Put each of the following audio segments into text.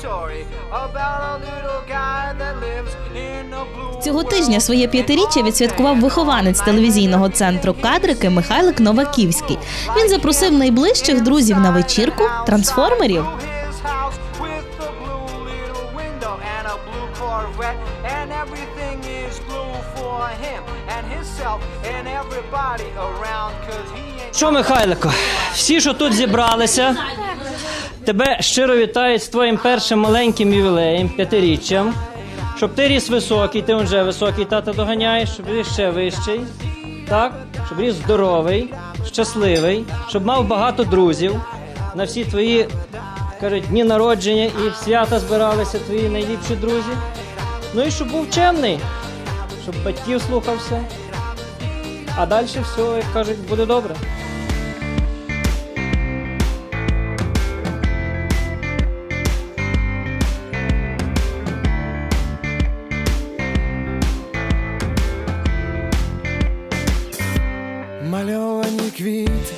story about a little guy that lives in a blue Цього тижня своє п'ятиріччя відсвяткував вихованець телевізійного центру кадрики Михайлик Новаківський. Він запросив найближчих друзів на вечірку трансформерів. his house with the blue little window and a blue Corvette, and everything is blue for him and himself and everybody around, cause he ain't. Що, Михайлико, всі, що тут зібралися, тебе щиро вітають з твоїм першим маленьким ювілеєм, п'ятиріччям. Щоб ти ріс високий, ти вже високий тата доганяєш, щоб ріс ще вищий, так? Щоб ріс здоровий, щасливий, щоб мав багато друзів на всі твої кажуть, дні народження і в свята збиралися твої найліпші друзі. Ну і щоб був чемний, щоб батьків слухався. А далі все, як кажуть, буде добре. Мальовані квіти,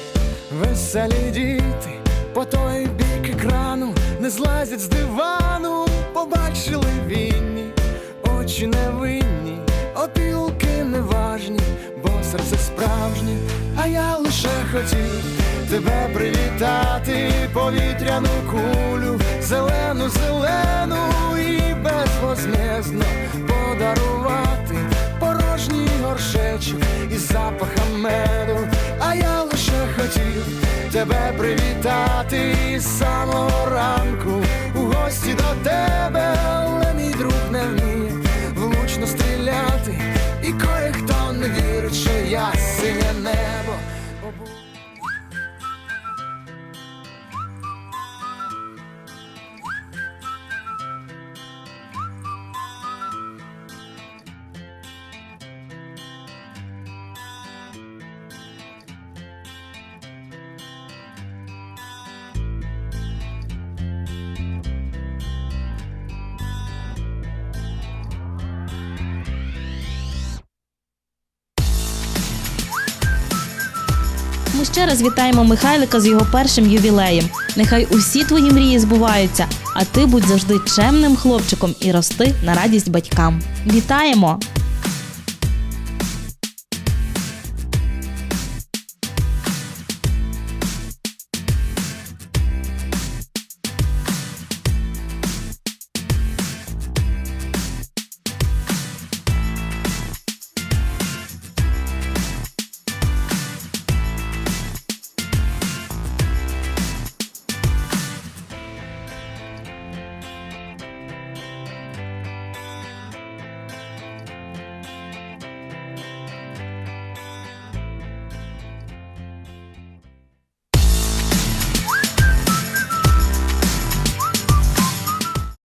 веселі діти, по той бік екрану не злазять з дивану, побачили вінні, очі невинні, опілки неважні, бо серце справжнє, а я лише хотів тебе привітати, повітряну кулю, зелену, зелену і безвозмездно подарувати порожній горшечок із запахом меду, тебе привітати з самого ранку. У гості до тебе, Ми ще раз вітаємо Михайлика з його першим ювілеєм. Нехай усі твої мрії збуваються, а ти будь завжди чемним хлопчиком і рости на радість батькам. Вітаємо!